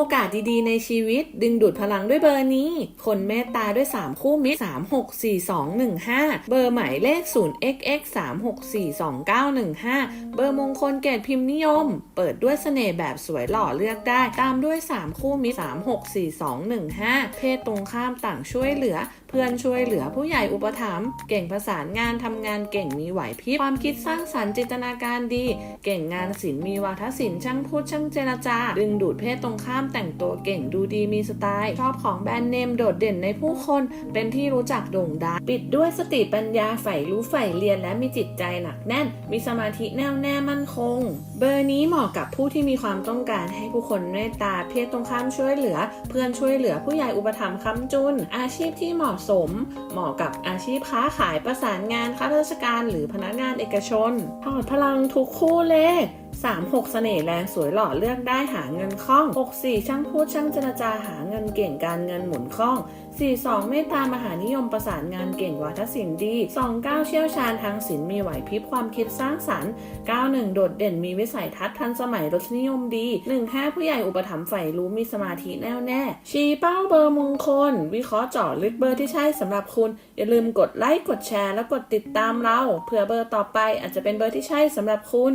โอกาสดีๆ ในชีวิต ดึงดูดพลังด้วยเบอร์นี้ คนเมตตาด้วย 3 คู่มิตร 364215 เบอร์หมายเลข 0xx 364215เบอร์มงคลเกตพิมพ์นิยม เปิดด้วยเสน่ห์แบบสวยหล่อเลือกได้ ตามด้วย 3 คู่มิตร 364215 เพศตรงข้ามต่างช่วยเหลือ เพื่อนช่วยเหลือผู้ใหญ่อุปถัมภ์เก่งประสานงานทำงานเก่งมีไหวพริบความคิดสร้างสรรค์จินตนาการดี เก่งงานศิลป์มีวาทศิลป์ช่างพูดช่างเจรจา ดึงดูดเพศตรงข้ามแต่งตัวเก่งดูดีมีสไตล์ ชอบของแบรนด์เนมโดดเด่นในผู้คน เป็นที่รู้จักโด่งดัง ปิดด้วยสติปัญญาใฝ่รู้ใฝ่เรียนและมีจิตใจหนักแน่น มีสมาธิแน่วแน่มั่นคง เบอร์นี้เหมาะกับผู้ที่มีความต้องการให้ผู้คนเมตตาเพศตรงข้ามช่วยเหลือ เพื่อนช่วยเหลือผู้ใหญ่อุปถัมภ์ค้ำจุน อาชีพที่เหมาะสม เหมาะกับอาชีพค้าขายประสานงานข้าราชการ หรือพนักงานเอกชนถอดพลังทุกคู่เล36 เสน่ห์แรงสวยหล่อเลือกได้หาเงินคล่อง 64 ช่างพูดช่างเจรจาหาเงินเก่งการเงินหมุนคล่อง 42 เมตตามหานิยมประสานงานเก่งวาทศิลป์ดี 29 เชี่ยวชาญทางศิลป์มีไหวพริบความคิดสร้างสรรค์ 91 โดดเด่นมีวิสัยทัศน์ทันสมัยรสนิยมดี 15 ผู้ใหญ่อุปถัมภ์ใฝ่รู้มีสมาธิแน่วแน่ ชี้เป้าเบอร์มงคล วิเคราะห์เจาะลึกเบอร์ที่ใช่สำหรับคุณ อย่าลืมกดไลค์กดแชร์และกดติดตามเราเผื่อเบอร์ต่อไปอาจจะเป็นเบอร์ที่ใช่สำหรับคุณ